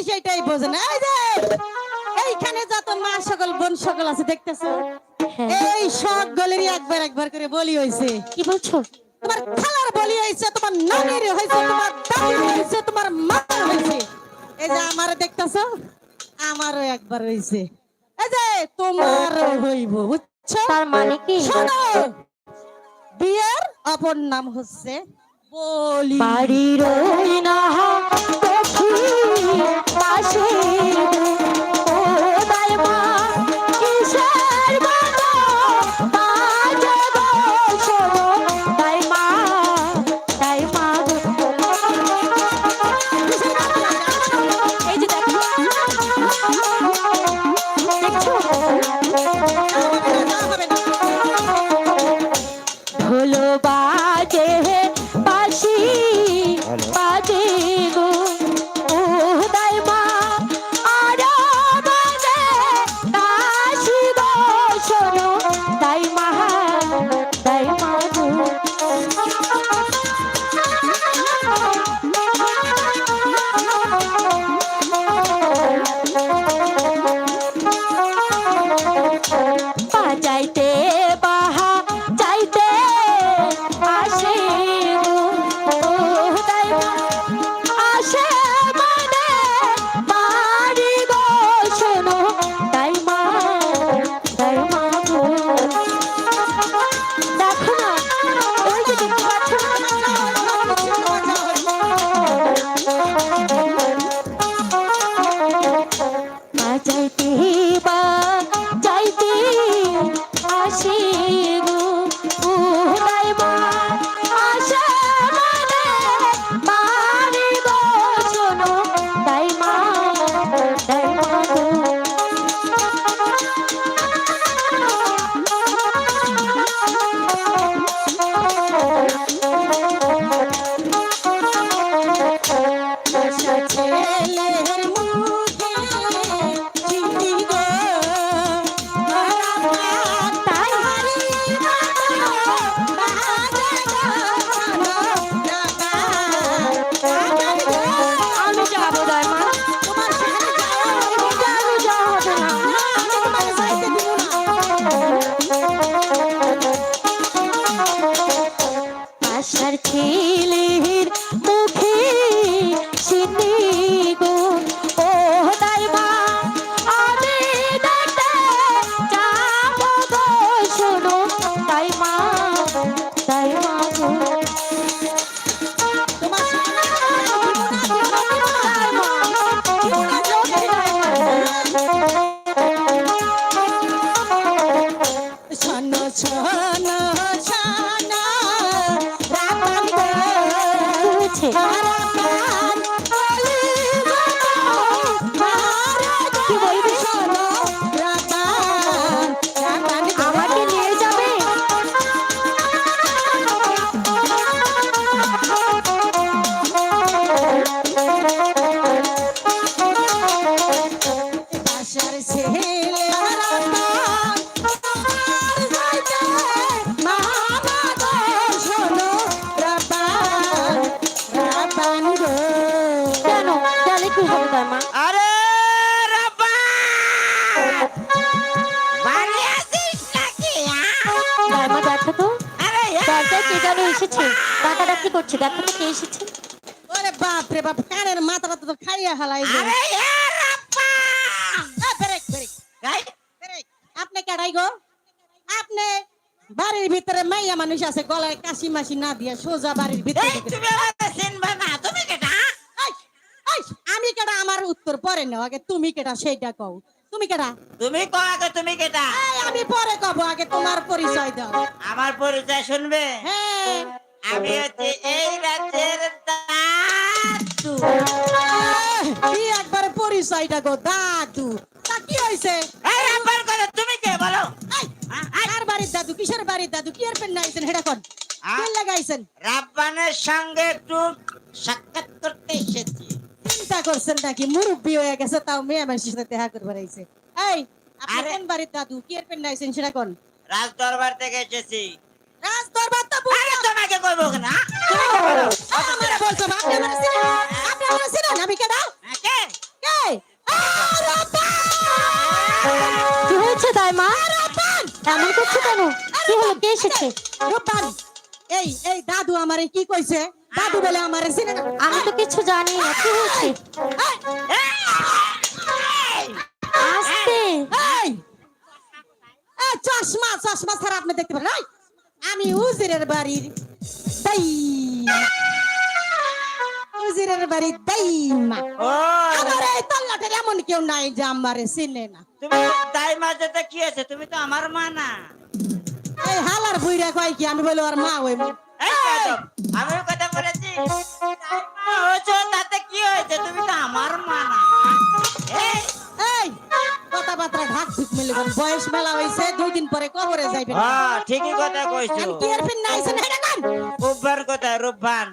জিনিস এটাই বোঝে না এই যে এইখানে যত মা সকল বোন সকল আছে দেখতেছো? হ্যাঁ। এই সকলেরই একবার একবার করে বলি হয়েছে কি বলছো? তোমার খালার বলি হয়েছে তোমার নানির হয়েছে তোমার দাদির হয়েছে তোমার মার হয়েছে এই যে আমারে দেখতেছো? আমারও একবার হয়েছে এই যে তোমারও হইব বুঝছ? তার মানে কি? শোনো বিয়ের অপর নাম হচ্ছে বাড়ির না পাশে need me. কেন? কি হবে মা। আরে রাব্বা! বাড়ি আছিস নাকি তাই মা দেখো তো। দরজায় কে যেন এসেছে? ডাকাডাকি করছে দেখো তো কে এসেছে। ওরে বাপ রে বাপ কানের মাথাটা তো খাইয়া হালাই আরে ব্রেক, ব্রেক, গাই। ব্রেক। আপনি কেডাই গো? আপনি বাড়ির ভিতরে মাইয়া মানুষ আছে গলায় কাশি মাসি না দিয়া সোজা বাড়ির ভিতরে এই ঢুকে- তুমি আমাকে চিনবে না তুমি কেটা এই, এই, আমি কেডা আমার উত্তর পরে নাও? আগে তুমি কেডা সেইটা কও। তুমি কেডা? তুমি কো আগে তুমি কেটা আমি পরে কব আগে তোমার পরিচয় দাও। আমার পরিচয় শুনবে? হ্যাঁ। আমি হচ্ছে এই রাজ্যের দাদু। কি একবার পরিচয়টা গো দাদু। তা কি হইছে? এই রাব্বার করে তুমি কে বলো? কার বাড়ির দাদু? কিসের বাড়ির দাদু? কি আর পেন নাইছেন হেডা কোন? লাগাইছেন? রাব্বানের সঙ্গে একটু সাক্ষাৎ করতে এসেছি। করছেন নাকি মুরব্বী হয়ে গেছে তাও মেয়ে মানুষের সাথে দেখা করবার আইছে। এই আপনার কোন বাড়ির দাদু? কি এর পেন আইছেন সেটা কোন? রাজ দরবার থেকে এসেছি। রাজ দরবার তো আরে তোমাকে কইবো না হ্যাঁ? আমার বলছো আপনি আমার সিনেমা আপনি আমার সিনেমা আমি কে দাও? হ্যাঁ, কে? কে? কি হয়েছে তাই মা? এমন করছ কেন? কি হলো কে এসেছে? রূপান এই এই দাদু আমারে কি কইছে? দাদু বলে আমারে চিনে না। আমি তো কিছু জানি না কি হয়েছে? আস্তে। এই এই চশমা চশমা ছাড়া আপনি দেখতে পারেন। এই, আমি উজিরের বাড়ির দাই উজিরের বাড়ির দাইমা আমার এই তল্লাটের এমন কেউ নাই যে আমারে চিনে না। তুমি তাই মাঝে কি আছে তুমি তো আমার মা না। এই হালার বুইরা কয় কি? আমি বলি ওর মা ওই এই যাদব, আমিও তাই মা হয়েছো, তাতে কি হয়েছে? তুমি তো আমার মা না। এই, এই কথাবার্তা ঢাক ঢুক মিলে বল বয়স মেলা হইছে দুই দিন পরে কবরে যাইবেন হ্যাঁ ঠিকই কথা কইছো। কি এর ফিন নাইছেন হেডা গান রূপবান।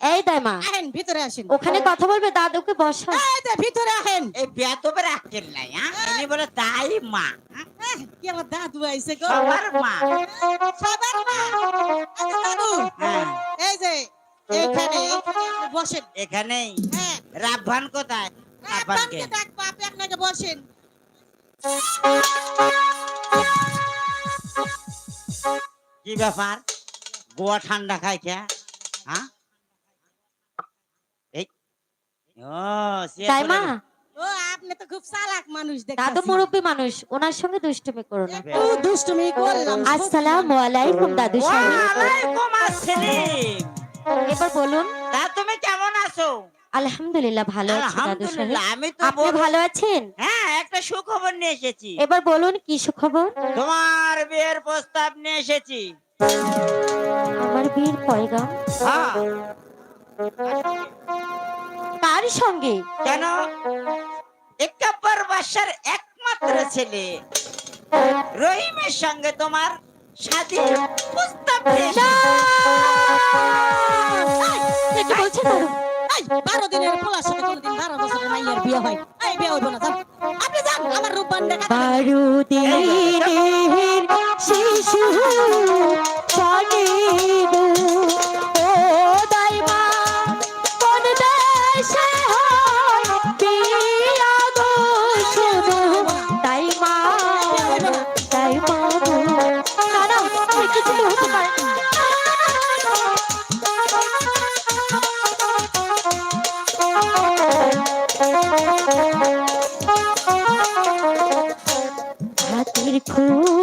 এই দাইমা আহেন ভিতরে আসেন। ওখানে কথা বলবে দাদুকে বসা। এই যে ভিতরে আহেন এই বেতবের আক্কেল নাই হ্যাঁ? ইনি বলে তাই মা? কি আমার দাদু আইছে গো? সবার মা। সবার মা। আচ্ছা, দাদু। হ্যাঁ। এই যে এইখানে বসেন। এখানেই? হ্যাঁ। রাব্বান কোথায়? ডাকবো আপনি আপনাকে বসেন। কি ব্যাপার? গোয়া ঠান্ডা খাই কে? হ্যাঁ? এই ও সে দাইমা ও আপনি তো খুব চালাক মানুষ দাদু মুরব্বী মানুষ ওনার সঙ্গে দুষ্টুমি করো না। একটু দুষ্টুমি করলাম। আসসালামু আলাইকুম দাদু সাহেব। আসসালাম। এবার বলুন। তা তুমি কেমন আছো? আলহামদুলিল্লাহ ভালো আছি দাদু সাহেব। আমি তো আপনি ভালো আছেন? হ্যাঁ একটা সুখবর নিয়ে এসেছি। এবার বলুন কি সুখবর? তোমার বিয়ের প্রস্তাব নিয়ে এসেছি। আমার বীর পয়গাম। হ্যাঁ। তার সঙ্গে? কেন? একাব্বর বাসার একমাত্র ছেলে। রহিমের সঙ্গে তোমার শাদী প্রস্তাব এই, বারো দিনের পোলার সাথে বারো বছরের বিয়ে হয়। এই বিয়ে হইব না আপনি যান আমার রূপবান দেখা বারো দিনের শিশু Ooh.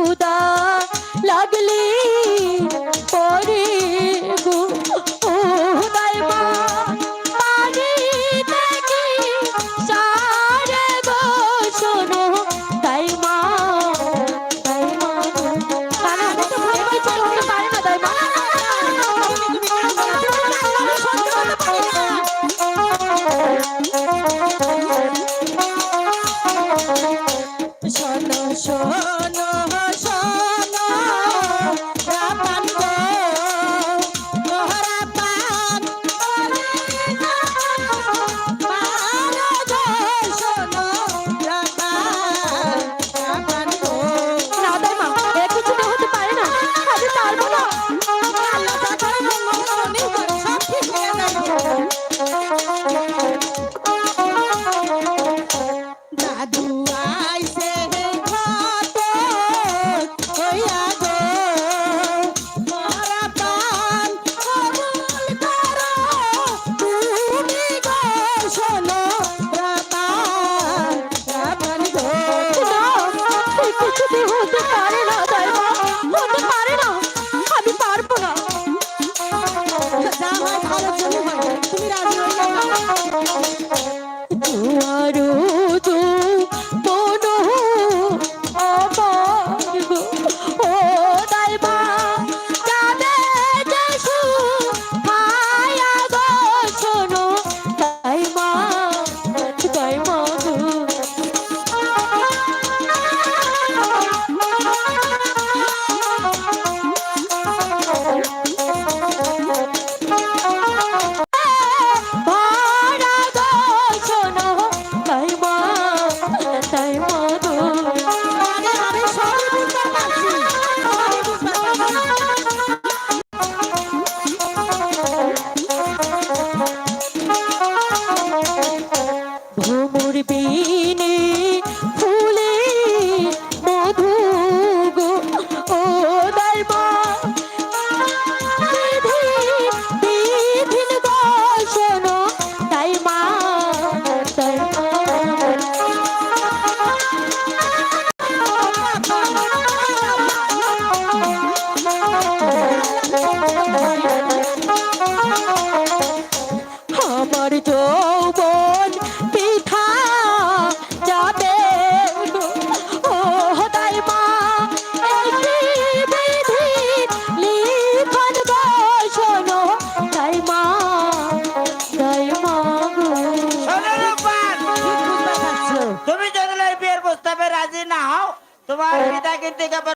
can think of a